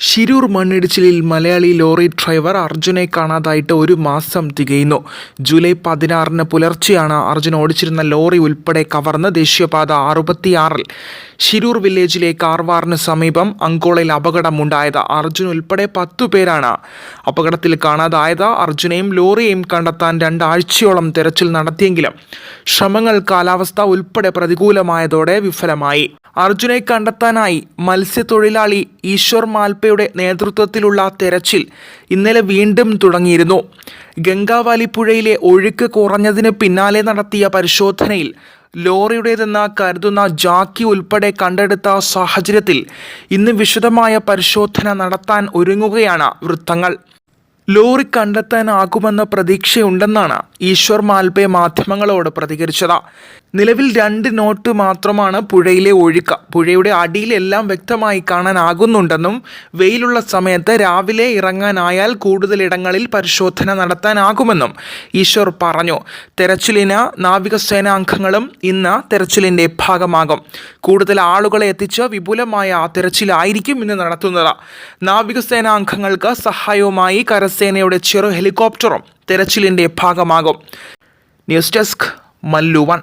ശിരൂർ മണ്ണിടിച്ചിലിൽ Malayali lorry driver അർജുനെ കാണാതായിട്ട് ഒരു മാസം തികയുന്നു. ജൂലൈ പതിനാറിന് പുലർച്ചെയാണ് അർജുൻ ഓടിച്ചിരുന്ന ലോറി ഉൾപ്പെടെ കവർന്ന് ദേശീയപാത അറുപത്തിയാറിൽ. ശിരൂർ വില്ലേജിലെ കാർവാറിന് സമീപം അങ്കോളയിൽ അപകടമുണ്ടായത്. അർജുൻ ഉൾപ്പെടെ പത്തു പേരാണ് അപകടത്തിൽ കാണാതായത്. അർജുനെയും ലോറിയെയും കണ്ടെത്താൻ രണ്ടാഴ്ചയോളം തെരച്ചിൽ നടത്തിയെങ്കിലും ശ്രമങ്ങൾ കാലാവസ്ഥ ഉൾപ്പെടെ പ്രതികൂലമായതോടെ വിഫലമായി. അർജുനെ കണ്ടെത്താനായി മത്സ്യത്തൊഴിലാളി ഈശ്വർ മാൽപ്പയുടെ നേതൃത്വത്തിലുള്ള തെരച്ചിൽ ഇന്നലെ വീണ്ടും തുടങ്ങിയിരുന്നു. ഗംഗാവാലി പുഴയിലെ ഒഴുക്ക് കുറഞ്ഞതിന് പിന്നാലെ നടത്തിയ പരിശോധനയിൽ ലോറിയുടേതെന്ന് കരുതുന്ന ജാക്കി ഉൾപ്പെടെ കണ്ടെടുത്ത സാഹചര്യത്തിൽ ഇന്ന് വിശദമായ പരിശോധന നടത്താൻ ഒരുങ്ങുകയാണ് വൃത്തങ്ങൾ. ലോറി കണ്ടെത്താനാകുമെന്ന പ്രതീക്ഷയുണ്ടെന്നാണ് ഈശ്വർ മാൽപേ മാധ്യമങ്ങളോട് പ്രതികരിച്ചത്. നിലവിൽ രണ്ട് നോട്ട് മാത്രമാണ് പുഴയിലെ ഒഴുക്ക്. പുഴയുടെ അടിയിലെല്ലാം വ്യക്തമായി കാണാനാകുന്നുണ്ടെന്നും വെയിലുള്ള സമയത്ത് രാവിലെ ഇറങ്ങാനായാൽ കൂടുതൽ ഇടങ്ങളിൽ പരിശോധന നടത്താനാകുമെന്നും ഈശ്വർ പറഞ്ഞു. തെരച്ചിലിന് നാവികസേന അംഗങ്ങളും ഇന്ന് തെരച്ചിലിന്റെ ഭാഗമാകും. കൂടുതൽ ആളുകളെ എത്തിച്ച് വിപുലമായ തെരച്ചിലായിരിക്കും ഇന്ന് നടത്തുന്നത്. നാവികസേന അംഗങ്ങൾക്ക് സഹായവുമായി കരസേനയുടെ ചെറു ഹെലികോപ്റ്ററും തെരച്ചിലിൻ്റെ ഭാഗമാകും ന്യൂസ് ഡെസ്ക് മല്ലു വൺ